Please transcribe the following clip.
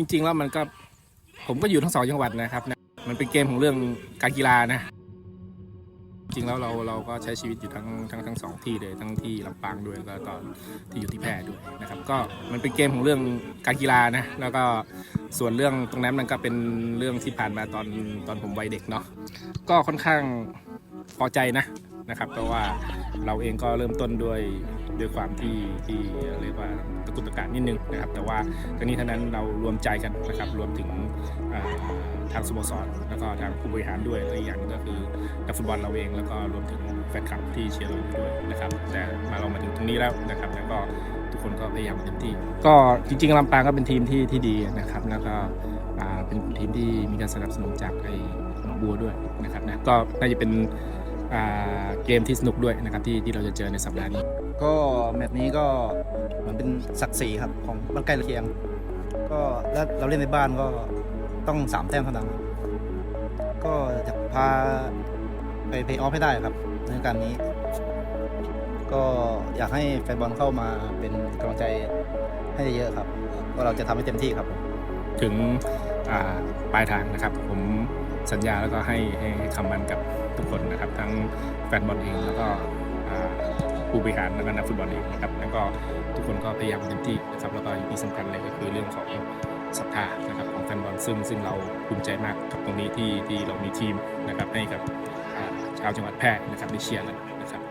จริง ๆ แล้วมันก็ผมก็อยู่ทั้งสองจังหวัดนะครับนะมันเป็นเกมของเรื่องการกีฬานะ จริงแล้วเราเราก็ใช้ชีวิตอยู่ทั้งทั้งทั้งสองที่เลยทั้งที่ลำปางด้วยแล้วก็ตอนที่อยู่ที่แพร่ด้วยนะครับ ก็มันเป็นเกมของเรื่องการกีฬานะแล้วก็ส่วนเรื่องตรงนั้นมันก็เป็นเรื่องที่ผ่านมาตอนตอนผมวัยเด็กเนาะก็ค่อนข้างพอใจนะนะครับเพราะว่า เราเองก็เริ่มต้นด้วยด้วยความที่ที่เรียกว่าตะกุตะการนิดนึงนะครับ แต่ว่าทั้งนี้ทั้งนั้นเรารวมใจกันนะครับรวมถึงทางสโมสรแล้วก็ทางผู้บริหารด้วยและอีกอย่างก็คือนักฟุตบอลเราเอง แล้วก็รวมถึงแฟนคลับที่เชียร์เราด้วยนะครับ แต่มาเรามาถึงตรงนี้แล้วนะครับแล้วก็ทุกคนก็พยายามเต็มที่ ก็จริงๆลำปางก็เป็นทีมที่ที่ดีนะครับ แล้วก็เป็นทีมที่มีการสนับสนุนจากไอ้หนองบัวด้วยนะครับนะก็น่าจะเป็น เกมที่สนุกด้วยนะครับที่ที่เราจะเจอในสัปดาห์นี้ ก็แมตช์นี้ก็เหมือนเป็นศักดิ์ศรีครับของบ้านใกล้เคียง ก็แล้วเราเล่นในบ้านก็ต้องสามแต้มเท่านั้นก็จะพาไปเพย์ออฟให้ได้ครับในการนี้ ก็อยากให้แฟนบอลเข้ามาเป็นกำลังใจให้เยอะๆครับ ก็เราจะทำให้เต็มที่ครับ ถึงอ่าปลายทางนะครับผม สัญญาแล้วก็ให้ให้คำมั่นกับทุกคนนะครับ ทั้งแฟนบอลเองแล้วก็ผู้บริหารแล้วก็นักฟุตบอลเองนะครับแล้วก็ทุกคนก็พยายามเต็มที่นะครับแล้วก็ที่สำคัญเลยก็คือเรื่องของศรัทธานะครับของแฟนบอลซึ่งซึ่งเราภูมิใจมากกับตรงนี้ที่ที่เรามีทีมนะครับให้กับชาวจังหวัดแพร่นะครับได้เชียร์กันนะครับ